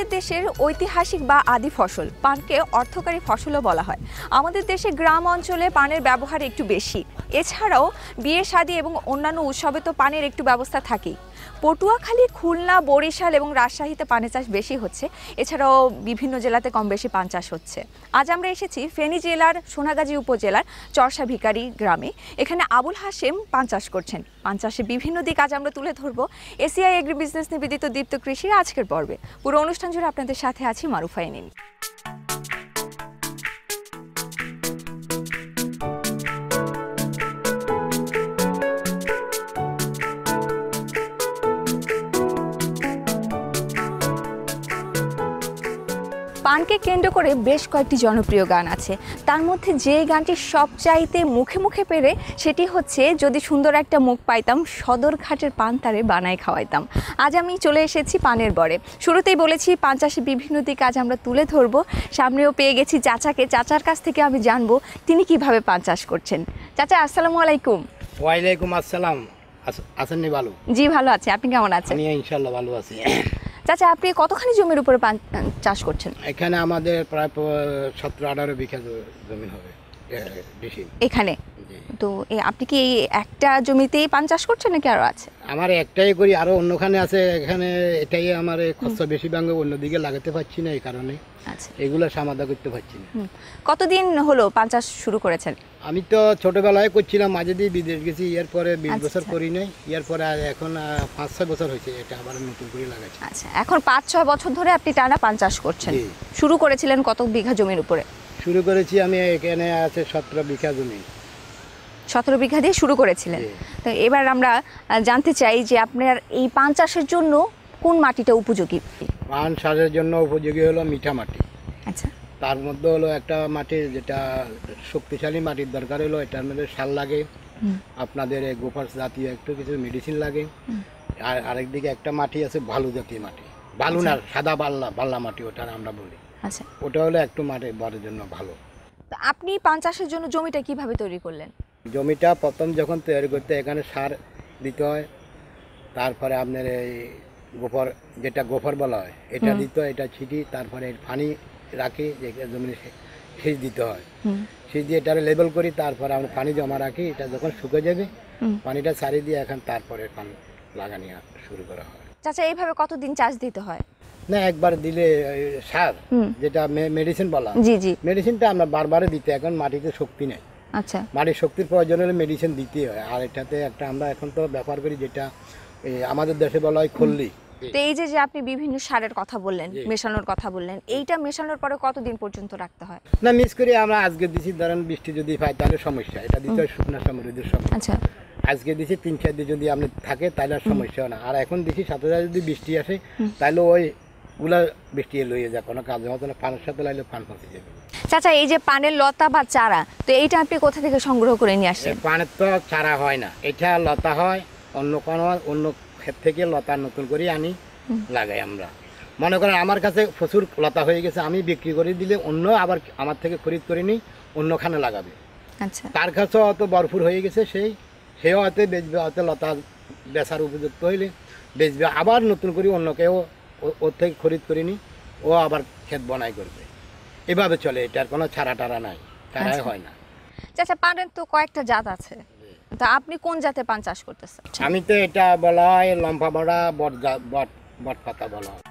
আমাদের দেশের ঐতিহাসিক বা আদি ফসল। পানকে অর্থকারী ফসলও বলা হয়। আমাদের দেশে গ্রাম অঞ্চলে পানের ব্যবহার একটু বেশি। এছাড়াও বিয়ে শাদী এবং অন্যান্য উৎসবে তো পানের একটু ব্যবস্থা থাকেই। পটুয়াখালী, খুলনা, বরিশাল এবং রাজশাহীতে পানের চাষ বেশি হচ্ছে। এছাড়াও বিভিন্ন জেলাতে কম বেশি পান চাষ হচ্ছে। আজ আমরা এসেছি ফেনী জেলার সোনাগাজী উপজেলার চরসা ভিকারি গ্রামে। এখানে আবুল হাশেম পান চাষ করছেন। পান চাষের বিভিন্ন দিক আজ আমরা তুলে ধরবো। এসিআই এগ্রি বিজনেস নিবেদিত দীপ্ত কৃষির আজকের পর্বে। পুরো অনুষ্ঠান জুড়ে আপনাদের সাথে আছি মারুফা এনিন পানকে কেন্দ্র করে বেশ কয়েকটি জনপ্রিয় গান আছে। তার মধ্যে যে গানটি সবচাইতে মুখে মুখে পেরে সেটি হচ্ছে যদি সুন্দর একটা মুখ পাইতাম সদরঘাটের পান তারে বানায় খাওয়াইতাম। আজ আমি চলে এসেছি পানের বরে। শুরুতেই বলেছি পান চাষে বিভিন্ন দিক আজ আমরা তুলে ধরবো। সামনেও পেয়ে গেছি চাচাকে। চাচার কাছ থেকে আমি জানব তিনি কীভাবে পান চাষ করছেন। চাচা আসসালামু আলাইকুম। ওয়ালাইকুম আসসালাম। আস- আছেননি ভালো? জি ভালো আছে। আপনি কেমন আছেন? ইনশাল্লাহ ভালো আছি। চাচা আপনি কতখানি জমির উপরে পান চাষ করছেন এখানে আমাদের প্রায় সতেরো আঠারো বিঘা জমি হবে বেশি এখানে। তো আপনি কি এই একটা জমিতেই পান চাষ করছেন নাকি আরও আছে? আমার একটাই করি আরও অন্যখানে আছে এখানে এটাই আমার খরচা বেশি ভাঙে অন্যদিকে লাগাতে পারছি না এই কারণে। আচ্ছা। এগুলো সমাধা করতে পারছি না। কতদিন হলো পান চাষ শুরু করেছেন? আমি তো ছোটবেলায় করছিলাম মাঝে দিয়ে বিদেশ গেছি ইয়ার পরে বিশ আচ্ছা, বছর আচ্ছা। করি নাই ইয়ার পরে এখন পাঁচ ছয় বছর হয়েছে এটা আবার নতুন করে লাগাচ্ছি। আচ্ছা এখন পাঁচ ছয় বছর ধরে আপনি টানা পান চাষ করছেন। শুরু করেছিলেন কত বিঘা জমির উপরে? শুরু করেছি আমি এখানে আছে সতেরো বিঘা জমি। সতেরো বিঘা দিয়ে শুরু করেছিলেন। তো এবার আমরা জানতে চাই যে আপনার এই পান চাষের জন্য কোন মাটিটা উপযোগী? পান সারের জন্য উপযোগী হলো মিঠা মাটি। আচ্ছা। তার মধ্যে হলো একটা মাটি যেটা শক্তিশালী মাটির দরকার হলো এটার মধ্যে সার লাগে। আপনাদের গোপার জাতীয় একটু কিছু মেডিসিন লাগে। আর আরেকদিকে একটা মাটি আছে ভালু জাতীয় মাটি। ভালু না সাদা বাল্লা বাল্লা মাটি ওটা আমরা বলি। আচ্ছা। ওটা হলো একটু মাটি বরের জন্য ভালো। তো আপনি পান চাষের জন্য জমিটা কীভাবে তৈরি করলেন? জমিটা প্রথম যখন তৈরি করতে এখানে সার দিতে হয় তারপরে আপনার এই গোবর যেটা গোবর বলা হয় এটা দিতে হয় এটা ছিটি তারপরে পানি রাখি যে জমিনে সেচ দিতে হয়। হুম। সেই দিয়ে এটা লেবেল করি তারপরে আমরা পানি জমা রাখি এটা যখন শুকে যাবে পানিটা সারি দিয়ে এখন তারপরে পানি লাগানি শুরু করা হয়। চাচা এইভাবে কতদিন চাষ দিতে হয়? না একবার দিলে সার যেটা মেডিসিন বলা জি জি। মেডিসিনটা আমরা বারবারে দিতে এখন মাটিতে শক্তি নেই। আচ্ছা। মাটির শক্তির প্রয়োজন হলে মেডিসিন দিতেই হয়। আর এটাতে একটা আমরা এখন তো ব্যবহার করি যেটা আমাদের দেশে বলা হয় খল্লি। তো এই যে যে আপনি বিভিন্ন সারের কথা বললেন মেশানোর কথা বললেন এইটা মেশানোর পরে কতদিন পর্যন্ত রাখতে হয়? না মিস করি আমরা আজকে দিছি ধরেন বৃষ্টি যদি পাই তাহলে সমস্যা। এটা দিতে হয় শুকনা সমৃদ্ধির সময়। আচ্ছা। আজকে দিছি তিন চার দিন যদি আপনি থাকে তাহলে আর সমস্যা হয় না। আর এখন দিছি সাথে সাথে যদি বৃষ্টি আসে তাহলে ওই গুলা বৃষ্টি লইয়ে যায় কোনো কাজে মতো না। পানের সাথে লাইলে পান পচে যাবে। চাচা এই যে পানের লতা বা চারা তো এইটা আপনি কোথা থেকে সংগ্রহ করে নিয়ে আসছেন? পানের তো চারা হয় না। এটা লতা হয় অন্য কোনো অন্য ক্ষেত থেকে লতা নতুন করে আনি লাগাই আমরা। মনে করেন আমার কাছে প্রচুর লতা হয়ে গেছে আমি বিক্রি করে দিলে অন্য আবার আমার থেকে খরিদ করে নিই অন্যখানে লাগাবে। আচ্ছা। তার কাছেও অত ভরপুর হয়ে গেছে সেই সেও হয়তো বেচবে হয়তো লতা বেচার উপযুক্ত হইলে বেচবে আবার নতুন করে অন্য কেউ ওর থেকে খরিদ করে নি ও আবার ক্ষেত বনাই করবে। এভাবে চলে এটার কোনো ছাড়া টাড়া নাই ছাড়াই আচ্ছা। হয় না। আচ্ছা পানের তো কয়েকটা জাত আছে। তা আপনি কোন জাতে পান চাষ করতেছেন? আমি তো এটা বলা হয় লম্বা বড়া বট বট বট পাতা বলা হয়।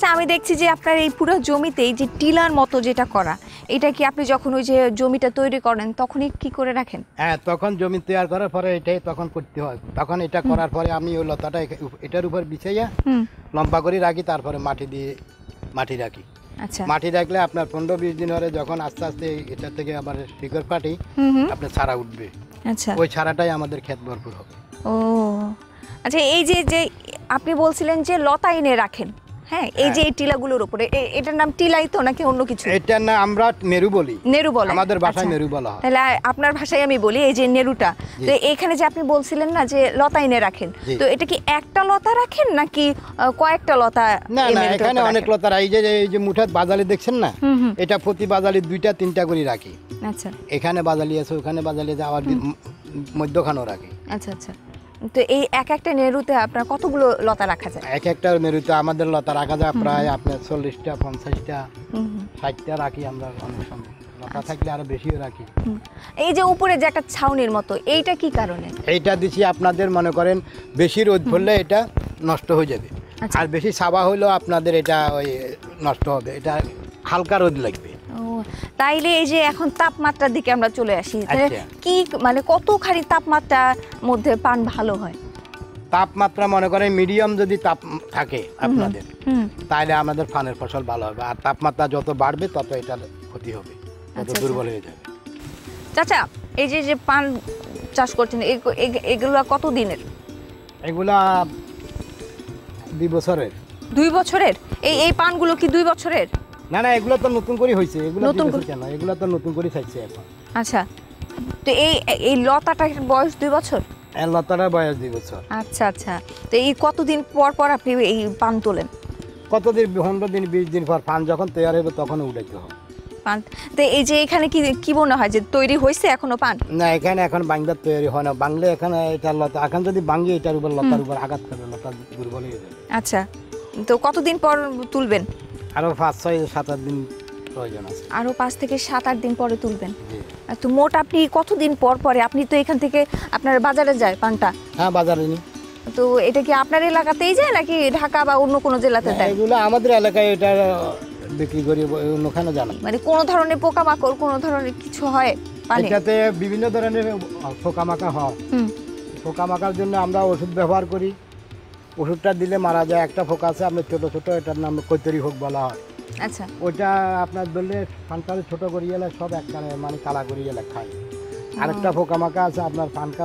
চাচা আমি দেখছি যে আপনার এই পুরো জমিতেই যে টিলার মতো যেটা করা এটা কি আপনি যখন ওই যে জমিটা তৈরি করেন তখনই কি করে রাখেন? হ্যাঁ তখন জমি তৈরি করার পরে এটাই তখন করতে হয়। তখন এটা করার পরে আমি ওই লতাটা এটার উপর বিছাইয়া লম্বা করে রাখি তারপরে মাটি দিয়ে মাটি রাখি। আচ্ছা। মাটি রাখলে আপনার পনেরো বিশ দিন ধরে যখন আস্তে আস্তে এটা থেকে আবার শিকড় পাটি আপনার ছাড়া উঠবে। আচ্ছা। ওই ছাড়াটাই আমাদের ক্ষেত ভরপুর হবে। ও। আচ্ছা এই যে যে আপনি বলছিলেন যে লতা এনে রাখেন হ্যাঁ এই যে এই টিলাগুলোর উপরে এটার নাম টিলাই তো নাকি অন্য কিছু? এটার না আমরা মেরু বলি। নেরু বলে আমাদের আচ্ছা। মেরু বলা হয়। তাহলে আপনার ভাষায় আমি বলি এই যে নেরুটা। তো এখানে যে আপনি বলছিলেন না যে লতা এনে রাখেন তো এটা কি একটা লতা রাখেন নাকি কয়েকটা লতা না না এখানে অনেক? লতার এই যে এই যে মুঠাত বাজালি দেখছেন না? এটা প্রতি বাজালি দুইটা তিনটা করে রাখি। আচ্ছা। এখানে বাজালি আছে ওখানে বাজালি আছে আবার মধ্যখানেও রাখি। আচ্ছা আচ্ছা। তো এই এক একটা নেরুতে আপনার কতগুলো লতা রাখা যায়? এক একটা মেরুতে আমাদের লতা রাখা যায় প্রায় আপনার চল্লিশটা পঞ্চাশটা ষাটটা রাখি আমরা অনেক সময়। লতা থাকলে আরও বেশিও রাখি। এই যে উপরে যে একটা ছাউনির মতো এইটা কি কারণে? এইটা দিছি আপনাদের মনে করেন বেশি রোদ পড়লে এটা নষ্ট হয়ে যাবে। আচ্ছা। আর বেশি সাবা হইলেও আপনাদের এটা ওই নষ্ট হবে। এটা হালকা রোদ লাগবে। তাইলে এই যে এখন তাপমাত্রার দিকে আমরা চলে আসি আচ্ছা। কি মানে কতখানি তাপমাত্রার মধ্যে পান ভালো হয়? তাপমাত্রা মনে করেন মিডিয়াম যদি তাপ থাকে আপনাদের তাহলে আমাদের ফানের ফসল ভালো হবে। আর তাপমাত্রা যত বাড়বে তত এটা ক্ষতি হবে তত আচ্ছা, দুর্বল হয়ে যাবে। চাচা এই যে যে পান চাষ করছেন এগ- এগ- এগুলো কত দিনের এগুলা দুই বছরের। দুই বছরের? এই এই পানগুলো কি দুই বছরের? না না এগুলো তো নতুন করে হয়েছে। এগুলো নতুন নতুন কেন? এগুলো তো নতুন করে চাইছে এখন। আচ্ছা। তো এই এই লতাটার বয়স দুই বছর? লতাটার বয়স দুই বছর। আচ্ছা আচ্ছা। তো এই কতদিন পর পর আপনি এই পান তোলেন? কতদিন পনেরো দিন বিশ দিন পর পান যখন তৈরি হবে তখন উঠাইতে হবে। পান। তো এই যে এখানে কি কি মনে হয় যে তৈরি হয়েছে এখনও পান? না এখানে এখন বাংলার তৈরি হয় না। বাংলা এখানে এটা লতা এখন যদি বাঙ্গি এটার উপর লতার উপর আঘাত করবে লতা দুর্বল হয়ে যাবে। আচ্ছা। তো কতদিন পর তুলবেন? আরও পাঁচ ছয় সাত আট দিন প্রয়োজন আছে। আরও পাঁচ থেকে সাত আট দিন পরে তুলবেন। তো মোট আপনি কতদিন পর পরে আপনি তো এখান থেকে আপনার বাজারে যায় পানটা? হ্যাঁ বাজারে নি। তো এটা কি আপনার এলাকাতেই যায় নাকি ঢাকা বা অন্য কোনো জেলাতে যায় এগুলো আমাদের এলাকায় এটা বিক্রি করি অন্যখানে জানা মানে কোনো ধরনের পোকামাকড় কোনো ধরনের কিছু হয় পানি? এটাতে বিভিন্ন ধরনের পোকামাকা হয়। হুম। পোকামাকার জন্য আমরা ওষুধ ব্যবহার করি। ওষুধটা দিলে মারা যায় একটা পোকা আছে আপনার ছোট ছোট এটার নাম কৈতরি হোক বলা হয়। আচ্ছা। ওইটা আপনার ধরলে ফানকালে ছোট করি এলে সব একখানে মানে কালা করি এলে খায়। আরেকটা পোকামাকা আছে আপনার ফানকা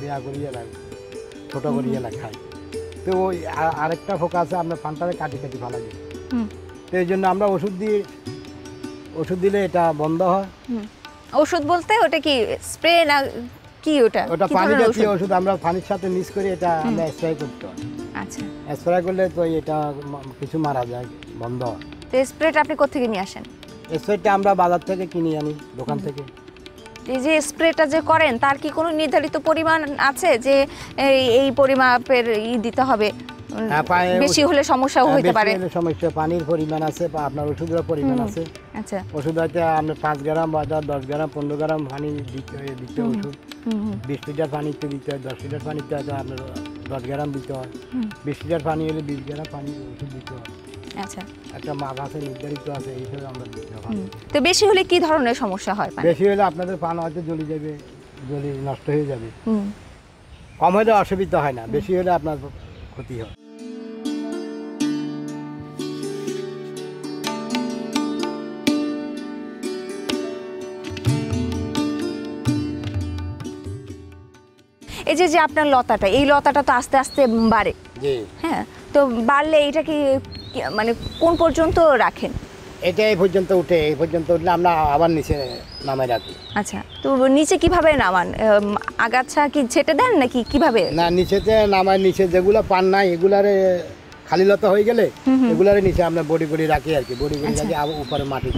দেয়া করি এলে ছোট করি এলে খায়। তো ওই আরেকটা পোকা আছে আপনার ফানটারে কাটি কাটি ভালো যায় তো এই জন্য আমরা ওষুধ দিই ওষুধ দিলে এটা বন্ধ হয়। ওষুধ বলতে ওটা কি স্প্রে না কি ওটা? ওটা পানি জাতীয়? ওষুধ? আমরা পানির সাথে মিক্স করে এটা আমরা স্প্রে করতে হয়। আচ্ছা স্প্রে করলে তো এটা কিছু মারা যায় বন্ধ। তো স্প্রেটা আপনি কোথেকে নিয়ে আসেন? স্প্রেটা আমরা বাজার থেকে কিনে আনি দোকান থেকে। এই যে স্প্রেটা যে করেন তার কি কোনো নির্ধারিত পরিমাণ আছে যে এই পরিমাপের ই দিতে হবে? বেশি হলে সমস্যাও হ্যাঁ, পারে। হলে সমস্যা পানির পরিমাণ আছে বা আপনার ওষুধের পরিমাণ আছে। আচ্ছা। ওষুধ হয়তো আপনার পাঁচ গ্রাম বা দশ- গ্রাম পনেরো গ্রাম পানি দিতে হয় দিতে ওষুধ। বিশ লিটার পানিতে দিতে হয় দশ লিটার পানিতে হয়তো আপনার দশ গ্রাম দিতে হয়। বিশ লিটার পানি হলে বিশ গ্রাম পানি ওষুধ দিতে হয়। আচ্ছা। একটা মাপ আছে নির্ধারিত আছে আমরা হয়। তো বেশি হলে কি ধরনের সমস্যা হয় বেশি হলে আপনাদের পান হয়তো জ্বলে যাবে জ্বলে নষ্ট হয়ে যাবে। কম হলে অসুবিধা হয় না বেশি হলে আপনার ক্ষতি হয়। এই যে যে আপনার লতাটা এই লতাটা তো আস্তে আস্তে বাড়ে। জি। হ্যাঁ তো বাড়লে এটা কি কি- মানে কোন পর্যন্ত রাখেন? এটা এই পর্যন্ত উঠে এই পর্যন্ত উঠলে আমরা আবার নিচে নামে রাখি। আচ্ছা। তো নিচে কীভাবে নামান? আগাছা কি ছেটে দেন নাকি কীভাবে? না নিচেতে নামায় নিচে যেগুলো পান নাই এগুলারে খালি লতা হয়ে গেলে এগুলারে নিচে আমরা বডি বডি রাখি আর কি বডি বডি রাখি আবার উপরে মাটি।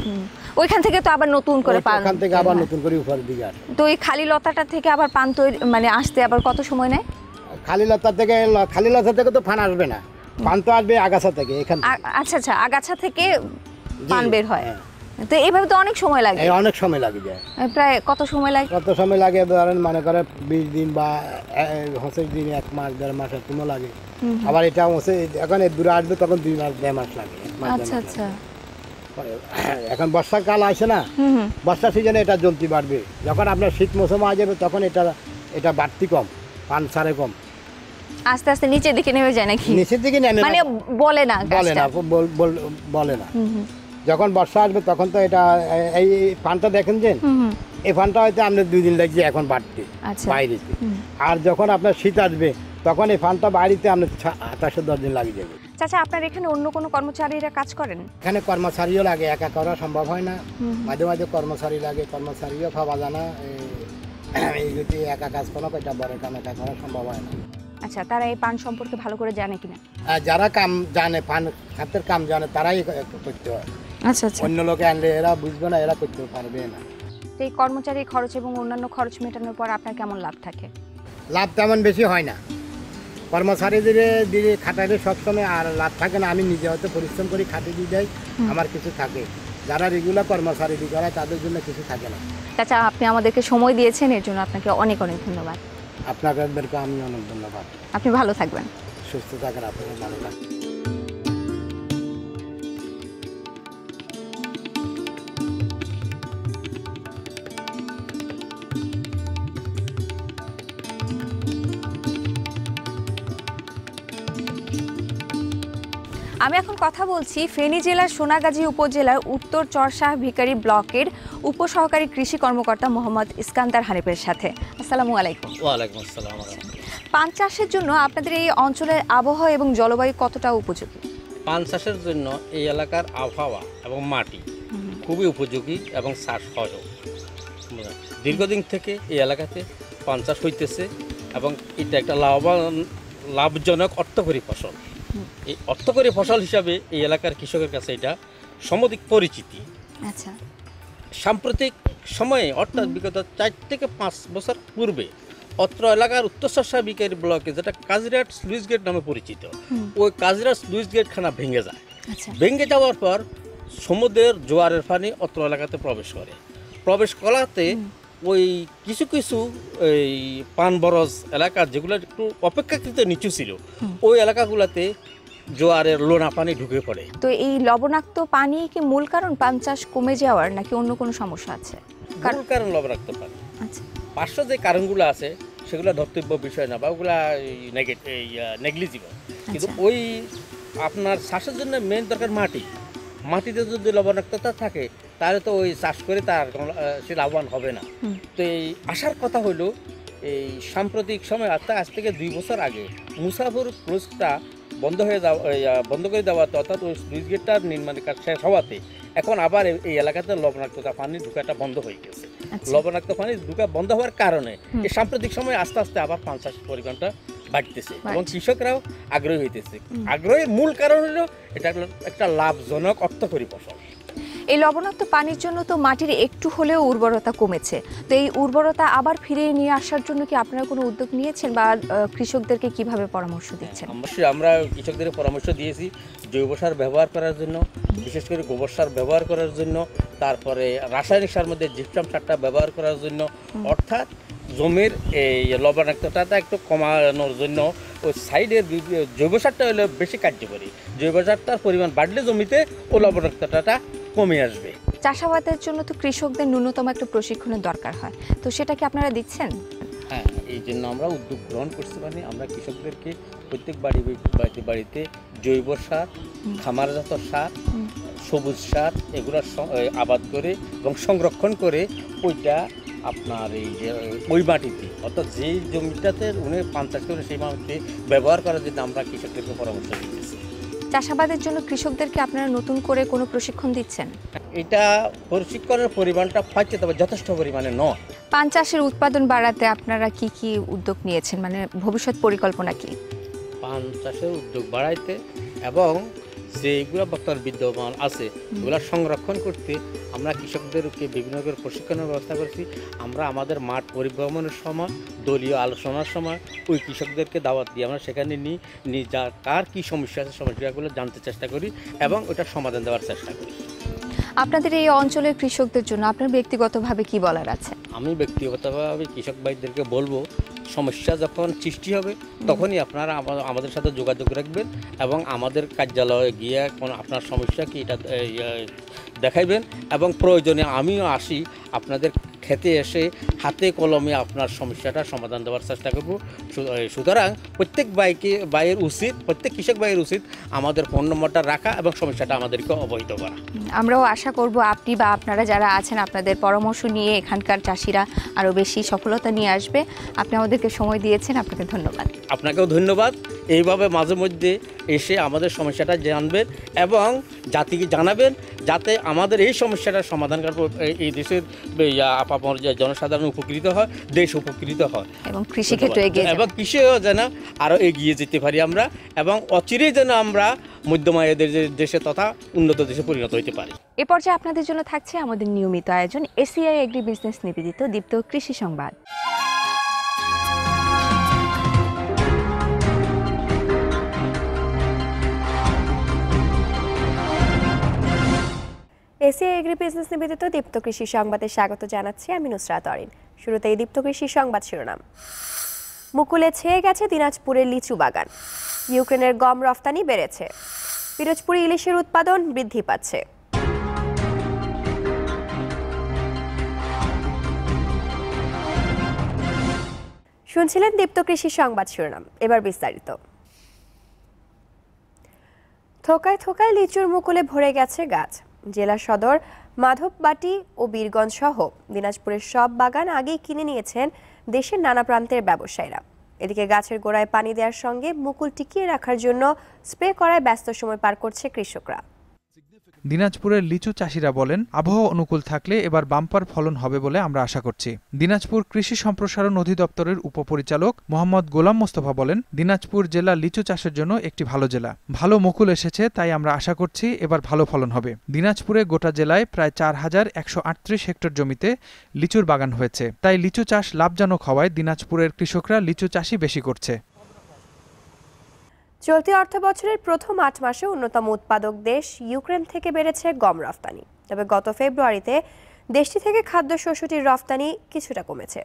ওইখান থেকে তো আবার নতুন করে পান ওখান থেকে আবার নতুন করে উপরের দিকে আসে। তো এই খালি লতাটা থেকে আবার পান তৈরি মানে আসতে আবার কত সময় নেয়? খালি লতা থেকে খালি লতা থেকে তো ফান আসবে না। পান তো আসবে আগাছা থেকে এখান আচ্ছা আচ্ছা আগাছা থেকে পান বের হয়। হ্যাঁ। তো এইভাবে তো অনেক সময় লাগে। অনেক সময় লাগে যায়। প্রায় কত সময় লাগে? কত সময় লাগে ধরেন মনে করে বিশ দিন বা হচ্ছে দিন এক মাস দেড় মাস এরকমও লাগে। আবার এটা হচ্ছে এখন দূরে আসবে তখন দুই মাস দেড় মাস লাগে আচ্ছা আচ্ছা। এখন বর্ষাকাল আসে না? বর্ষা সিজনে এটা জ্বলতি বাড়বে। যখন আপনার শীত মৌসুম আ যাবে তখন এটা এটা বাড়তি কম পান সারে কম। আস্তে আস্তে নিচের দিকে নেমে যায় নাকি? নিচের দিকে নেমে মানে বলে না বলে না বল- না। যখন বর্ষা আসবে তখন তো এটা এই- পানটা দেখেন যে এই পানটা হয়তো আপনার দুই দিন লাগছে এখন বাড়তে আচ্ছা। বাইরেতে। আর যখন আপনার শীত আসবে তখন এই ফানটা বাড়িতে আপনার আঠাশে দশ দিন লাগে যাবে চাচা আপনার এখানে অন্য কোনো কর্মচারীরা কাজ করেন? এখানে কর্মচারীও লাগে একা করা সম্ভব হয় না। মাঝে মাঝে কর্মচারী লাগে কর্মচারীও পাওয়া যায় না একা কাজ করা এটা বড় কাম একা করা সম্ভব হয় না। আচ্ছা তারা এই পান সম্পর্কে ভালো করে জানে কিনা? যারা কাম জানে পান হাতের কাম জানে তারাই করতে হয়। আচ্ছা আচ্ছা। অন্য লোকে আনলে এরা বুঝবে না এরা করতে পারবে না। এই কর্মচারী খরচ এবং অন্যান্য খরচ মেটানোর পর আপনার কেমন লাভ থাকে? লাভ তেমন বেশি হয় না। কর্মচারীদের দিয়ে খাটাইলে সবসময় আর লাভ থাকে না। আমি নিজে হয়তো পরিশ্রম করি খাটিয়ে দিয়ে যাই আমার কিছু থাকে। যারা রেগুলার কর্মচারী দিয়ে করায় তাদের জন্য কিছু থাকে না। চাচা আপনি আমাদেরকে সময় দিয়েছেন এর জন্য আপনাকে অনেক অনেক ধন্যবাদ। আপনাদেরকে আমি অনেক ধন্যবাদ। আপনি ভালো থাকবেন। সুস্থ থাকেন আপনাদের ভালো থাকেন আমি এখন কথা বলছি ফেনী জেলার সোনাগাজী উপজেলার উত্তর চরশাহ ভিকারি ব্লকের উপসহকারী কৃষি কর্মকর্তা মোহাম্মদ ইস্কান্দার হানিফের সাথে। আসসালামু আলাইকুম। ওয়ালাইকুম আসসালাম পান চাষের জন্য আপনাদের এই অঞ্চলের আবহাওয়া এবং জলবায়ু কতটা উপযোগী? পান চাষের জন্য এই এলাকার আবহাওয়া এবং মাটি খুবই উপযোগী এবং চাষ সহজ দীর্ঘদিন থেকে এই এলাকাতে পান চাষ হইতেছে এবং এটা একটা লাভবান লাভজনক অর্থকরী ফসল। এই অর্থকরী ফসল হিসাবে এই এলাকার কৃষকের কাছে এটা সমধিক পরিচিতি। আচ্ছা। সাম্প্রতিক সময়ে অর্থাৎ বিগত চার থেকে পাঁচ বছর পূর্বে অত্র এলাকার উত্তর বিকারি ব্লকে যেটা কাজিরাট স্লুইস গেট নামে পরিচিত। ওই কাজিরাট স্লুইস গেটখানা ভেঙে যায়। আচ্ছা। ভেঙে যাওয়ার পর সমুদ্রের জোয়ারের পানি অত্র এলাকাতে প্রবেশ করে। প্রবেশ করাতে ওই কিছু কিছু এই পান বরজ এলাকা যেগুলো একটু অপেক্ষাকৃত নিচু ছিল ওই এলাকাগুলোতে জোয়ারের লোনা পানি ঢুকে পড়ে। তো এই লবণাক্ত পানি কি মূল কারণ পান চাষ কমে যাওয়ার নাকি অন্য কোনো সমস্যা আছে? মূল কারণ লবণাক্ত পানি। আচ্ছা। পার্শ্ব যে কারণগুলো আছে সেগুলো ধর্তব্য বিষয় না বা ওগুলা নেগলিজিবল কিন্তু আচ্ছা। ওই আপনার চাষের জন্য মেন দরকার মাটি। মাটিতে যদি লবণাক্ততা থাকে তাহলে তো ওই চাষ করে তার সে লাভবান হবে না। তো এই আসার কথা হলো এই সাম্প্রতিক সময় অর্থাৎ আজ থেকে দুই বছর আগে মুসাফর ক্রুজটা বন্ধ হয়ে যাওয়া বন্ধ করে দেওয়াতে অর্থাৎ ওই সুইচ গেটটার নির্মাণের কাজ শেষ হওয়াতে এখন আবার এই- এলাকাতে লবণাক্ততা পানি ঢুকাটা বন্ধ হয়ে গেছে। আচ্ছা। লবণাক্ত পানি ঢুকা বন্ধ হওয়ার কারণে এই সাম্প্রতিক সময় আস্তে আস্তে আবার পান চাষের পরিমাণটা বাড়তেছে এবং কৃষকরাও আগ্রহী হইতেছে। আগ্রহের মূল কারণ হলো এটা একটা- একটা লাভজনক অর্থকরী ফসল এই লবণাক্ত পানির জন্য তো মাটির একটু হলেও উর্বরতা কমেছে। তো এই উর্বরতা আবার ফিরিয়ে নিয়ে আসার জন্য কি আপনারা কোনো উদ্যোগ নিয়েছেন বা কৃষকদেরকে কীভাবে পরামর্শ দিচ্ছেন? অবশ্যই আমরা কৃষকদের পরামর্শ দিয়েছি জৈব সার ব্যবহার করার জন্য বিশেষ করে গোবর সার ব্যবহার করার জন্য তারপরে রাসায়নিক সার মধ্যে জিপসাম সারটা ব্যবহার করার জন্য অর্থাৎ জমির এই লবণাক্ততাটা একটু কমানোর জন্য ওই সাইডের জৈব সারটা হলে বেশি কার্যকরী। জৈব সারটার পরিমাণ বাড়লে জমিতে ও লবণাক্ততাটা কমে আসবে। চাষাবাদের জন্য তো কৃষকদের ন্যূনতম একটা প্রশিক্ষণের দরকার হয়। তো সেটা কি আপনারা দিচ্ছেন? হ্যাঁ এই জন্য আমরা উদ্যোগ গ্রহণ করতে পারি আমরা কৃষকদেরকে প্রত্যেক বাড়ি বাড়িতে বাড়িতে জৈব সার খামারজাত সার সবুজ সার এগুলো আবাদ করে এবং সংরক্ষণ করে ওইটা আপনার এই যে ওই মাটিতে অর্থাৎ যেই জমিটাতে উনি পান চাষ করে সেই মাটিতে ব্যবহার করার জন্য আমরা কৃষকদেরকে পরামর্শ দিতেছি। চাষাবাদের জন্য কৃষকদেরকে আপনারা নতুন করে কোনো প্রশিক্ষণ দিচ্ছেন? এটা প্রশিক্ষণের পরিমাণটা পাচ্ছে তবে যথেষ্ট পরিমাণে নয়। পান চাষের উৎপাদন বাড়াতে আপনারা কি কি উদ্যোগ নিয়েছেন? মানে ভবিষ্যৎ পরিকল্পনা কি? পান চাষের উদ্যোগ বাড়াইতে এবং যেগুলো বর্তমান বিদ্যমান আছে এগুলো সংরক্ষণ করতে আমরা কৃষকদেরকে বিভিন্ন করে প্রশিক্ষণের ব্যবস্থা করছি। আমরা আমাদের মাঠ পরিভ্রমণের সময় দলীয় আলোচনার সময় ওই কৃষকদেরকে দাওয়াত দিয়ে আমরা সেখানে নিই নিয়ে যা কার কী সমস্যা আছে সমস্যাগুলো জানতে চেষ্টা করি এবং ওটা সমাধান দেওয়ার চেষ্টা করি। আপনাদের এই অঞ্চলের কৃষকদের জন্য আপনার ব্যক্তিগতভাবে কি বলার আছে? আমি ব্যক্তিগতভাবে কৃষক ভাইদেরকে বলব সমস্যা যখন সৃষ্টি হবে, তখনই আপনারা আমাদের সাথে যোগাযোগ রাখবেন এবং আমাদের কার্যালয়ে গিয়ে কোনো আপনার সমস্যা কি এটা দেখাইবেন এবং প্রয়োজনে আমিও আসি আপনাদের খেতে এসে হাতে কলমে আপনার সমস্যাটা সমাধান দেওয়ার চেষ্টা করব। সুতরাং প্রত্যেক বাইকে বাইয়ের উচিত প্রত্যেক কৃষক বাইয়ের উচিত আমাদের ফোন নম্বরটা রাখা এবং সমস্যাটা আমাদেরকে অবহিত করা। আমরাও আশা করব আপনি বা আপনারা যারা আছেন আপনাদের পরামর্শ নিয়ে এখানকার চাষিরা আরও বেশি সফলতা নিয়ে আসবে। আপনি আমাদেরকে সময় দিয়েছেন আপনাকে ধন্যবাদ। আপনাকেও ধন্যবাদ। এইভাবে মাঝে মধ্যে এসে আমাদের সমস্যাটা জানবেন এবং জাতিকে জানাবেন যাতে আমাদের এই সমস্যাটার সমাধান করার এই- দেশের আপামর জনসাধারণ উপকৃত হয় দেশ উপকৃত হয়। এবং কৃষিক্ষেত্রে এবং কৃষিও যেন আরও এগিয়ে যেতে পারি আমরা এবং অচিরে যেন আমরা মধ্যমায়েদের দেশে তথা উন্নত দেশে পরিণত হতে পারি। এ পর্যায়ে আপনাদের জন্য থাকছে আমাদের নিয়মিত আয়োজন এসিআই এগ্রি বিজনেস নিবেদিত দীপ্ত কৃষি সংবাদ। এসিআই এগ্রি বিজনেস নিবেদিত দীপ্ত কৃষি সংবাদে স্বাগত জানাচ্ছি আমি নুসরাত অরিন। শুরুতেই দীপ্ত কৃষি সংবাদ শিরোনাম। মুকুলে ছেয়ে গেছে দিনাজপুরের লিচু বাগান। ইউক্রেনের গম রফতানি বেড়েছে। পিরোজপুরে ইলিশের উৎপাদন বৃদ্ধি পাচ্ছে। শুনছিলেন দীপ্ত কৃষি সংবাদ শিরোনাম। এবার বিস্তারিত। থোকায় থোকায় লিচুর মুকুলে ভরে গেছে গাছ। জেলা সদর মাধববাটি ও বীরগঞ্জ সহ দিনাজপুরের সব বাগান আগেই কিনে নিয়েছেন দেশের নানা প্রান্তের ব্যবসায়ীরা। এদিকে গাছের গোড়ায় পানি দেওয়ার সঙ্গে মুকুল টিকিয়ে রাখার জন্য স্প্রে করায় ব্যস্ত সময় পার করছে কৃষকরা। দিনাজপুরের লিচু চাষিরা বলেন, আবহাওয়া অনুকূল থাকলে এবার বাম্পার ফলন হবে বলে আমরা আশা করছি। দিনাজপুর কৃষি সম্প্রসারণ অধিদপ্তরের উপপরিচালক মোহাম্মদ গোলাম মোস্তফা বলেন, দিনাজপুর জেলা লিচু চাষের জন্য একটি ভালো জেলা। ভালো মুকুল এসেছে, তাই আমরা আশা করছি এবার ভালো ফলন হবে। দিনাজপুরে গোটা জেলায় প্রায় চার হাজার একশো আটত্রিশ হেক্টর জমিতে লিচুর বাগান হয়েছে। তাই লিচু চাষ লাভজনক হওয়ায় দিনাজপুরের কৃষকরা লিচু চাষই বেশি করছে। চলতি অর্থ বছরের প্রথম আট মাসে অন্যতম উৎপাদক দেশ ইউক্রেন থেকে বেড়েছে গম রফতানি। তবে গত ফেব্রুয়ারিতে দেশটি থেকে খাদ্যশস্যটির রফতানি কিছুটা কমেছে।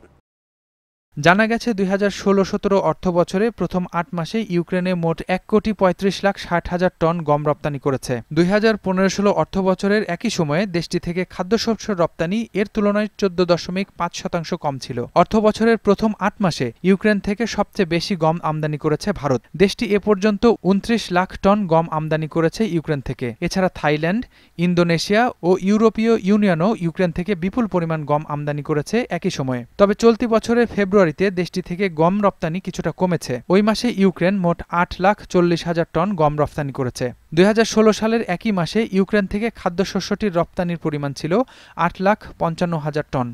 জানা গেছে, দুই হাজার ষোলো সতেরো অর্থ বছরে প্রথম আট মাসে ইউক্রেনে মোট এক কোটি পঁয়ত্রিশ লাখ ষাট হাজার টন গম রপ্তানি করেছে। দুই হাজার পনেরো ষোলো অর্থ বছরের একই সময়ে দেশটি থেকে খাদ্যশস্য রপ্তানি এর তুলনায় চোদ্দ দশমিক পাঁচ শতাংশ কম ছিল। অর্থ বছরের প্রথম আট মাসে ইউক্রেন থেকে সবচেয়ে বেশি গম আমদানি করেছে ভারত। দেশটি এ পর্যন্ত উনত্রিশ লাখ টন গম আমদানি করেছে ইউক্রেন থেকে। এছাড়া থাইল্যান্ড, ইন্দোনেশিয়া ও ইউরোপীয় ইউনিয়নও ইউক্রেন থেকে বিপুল পরিমাণ গম আমদানি করেছে একই সময়ে। তবে চলতি বছরের ফেব্রুয়ারিতে দেশটি থেকে গম রপ্তানি কিছুটা কমেছে। ওই মাসে ইউক্রেন মোট আট লাখ চল্লিশ হাজার টন গম রপ্তানি করেছে। দুই সালের একই মাসে ইউক্রেন থেকে খাদ্যশস্যটির রপ্তানির পরিমাণ ছিল আট লাখ পঞ্চান্ন হাজার টন।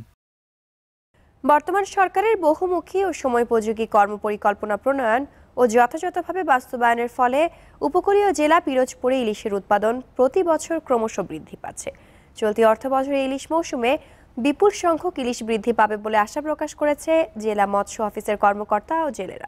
বর্তমান সরকারের বহুমুখী ও সময়োপযোগী কর্মপরিকল্পনা প্রণয়ন ও যথাযথভাবে বাস্তবায়নের ফলে উপকূলীয় জেলা পিরোজপুরে ইলিশের উৎপাদন প্রতি বছর ক্রমশ বৃদ্ধি পাচ্ছে। চলতি অর্থবছরে ইলিশ মৌসুমে বিপুল সংখ্যক ইলিশ বৃদ্ধি পাবে বলে আশা প্রকাশ করেছে জেলা মৎস্য অফিসের কর্মকর্তা ও জেলেরা।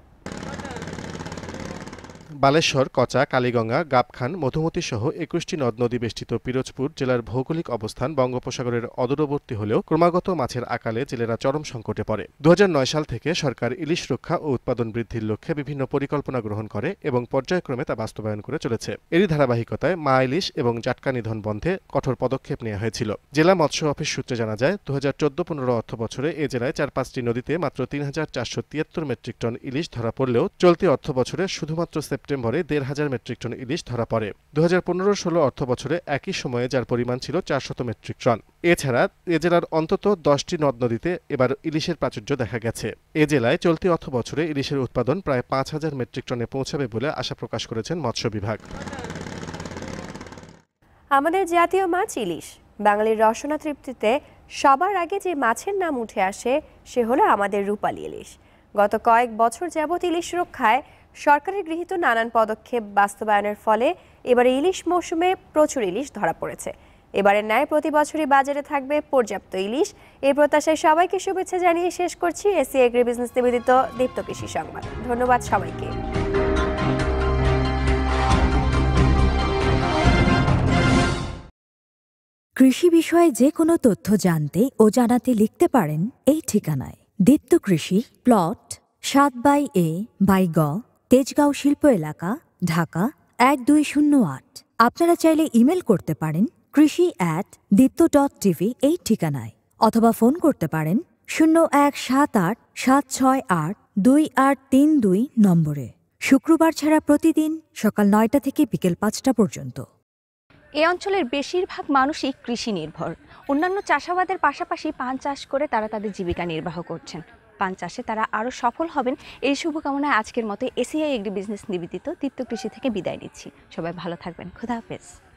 বালেশ্বর, কচা, কালীগঙ্গা, গাবখান, মধুমতি সহ একুশটি নদ নদী বেষ্টিত পিরোজপুর জেলার ভৌগোলিক অবস্থান বঙ্গোপসাগরের অদূরবর্তী হলেও ক্রমাগত মাছের আকালে জেলেরা চরম সংকটে পড়ে। দু হাজার নয় সাল থেকে সরকার ইলিশ রক্ষা ও উৎপাদন বৃদ্ধির লক্ষ্যে বিভিন্ন পরিকল্পনা গ্রহণ করে এবং পর্যায়ক্রমে তা বাস্তবায়ন করে চলেছে। এরই ধারাবাহিকতায় মা ইলিশ এবং জাটকা নিধন বন্ধে কঠোর পদক্ষেপ নেওয়া হয়েছিল। জেলা মৎস্য অফিস সূত্রে জানা যায় দু হাজার চোদ্দ পনেরো অর্থ বছরে এ জেলায় চার পাঁচটি নদীতে মাত্র তিন হাজার চারশো তিয়াত্তর মেট্রিক টন ইলিশ ধরা পড়লেও চলতি অর্থ বছরে শুধুমাত্র সেপ্টেম্বরে দেড় হাজার মেট্রিক টন ইলিশ ধরা পড়ে। দু হাজার পনেরো ষোলো অর্থ বছরে একই সময়ে যার পরিমাণ ছিল চারশত মেট্রিক টন। এছাড়া এ জেলার অন্তত দশটি নদ নদীতে এবার ইলিশের প্রাচুর্য দেখা গেছে। এ জেলায় চলতি অর্থ বছরে ইলিশের উৎপাদন প্রায় পাঁচ হাজার মেট্রিক টনে পৌঁছাবে বলে আশা প্রকাশ করেছেন মৎস্য বিভাগ। আমাদের জাতীয় মাছ ইলিশ। বাঙালির রসনা তৃপ্তিতে সবার আগে যে মাছের নাম উঠে আসে, সে হলো আমাদের রূপালী ইলিশ। গত কয়েক বছর যাবৎ ইলিশ রক্ষায় সরকারের গৃহীত নানান পদক্ষেপ বাস্তবায়নের ফলে এবারে ইলিশ মৌসুমে প্রচুর ইলিশ ধরা পড়েছে। এবারের ন্যায় প্রতি বছরই বাজারে থাকবে পর্যাপ্ত ইলিশ। এই প্রত্যাশায় সবাইকে শুভেচ্ছা জানিয়ে শেষ করছি এসি এগ্রি বিজনেস নিবেদিত দীপ্ত কৃষি সংবাদ। ধন্যবাদ সবাইকে। কৃষি বিষয়ে যে কোনো তথ্য জানতে ও জানাতে লিখতে পারেন এই ঠিকানায়। দীপ্ত কৃষি, প্লট, সাত বাই এ, বাই গ তেজগাঁও শিল্প এলাকা, ঢাকা, এক দুই শূন্য আট। আপনারা চাইলে ইমেল করতে পারেন কৃষি অ্যাট দীপ্ত ডট টিভি এই ঠিকানায়। অথবা ফোন করতে পারেন শূন্য এক সাত আট, সাত ছয় আট, দুই আট তিন দুই নম্বরে। শুক্রবার ছাড়া প্রতিদিন সকাল নয়টা থেকে বিকেল পাঁচটা পর্যন্ত। এই অঞ্চলের বেশিরভাগ মানুষই কৃষি নির্ভর। অন্যান্য চাষাবাদের পাশাপাশি পান চাষ করে তারা তাদের জীবিকা নির্বাহ করছেন। পান চাষে তারা আরও সফল হবেন। এই শুভকামনায় আজকের মতো এসিআই এগ্রি বিজনেস নিবেদিত। তীর্থ কৃষি থেকে বিদায় নিচ্ছি। সবাই ভালো থাকবেন। খুদা হাফেজ।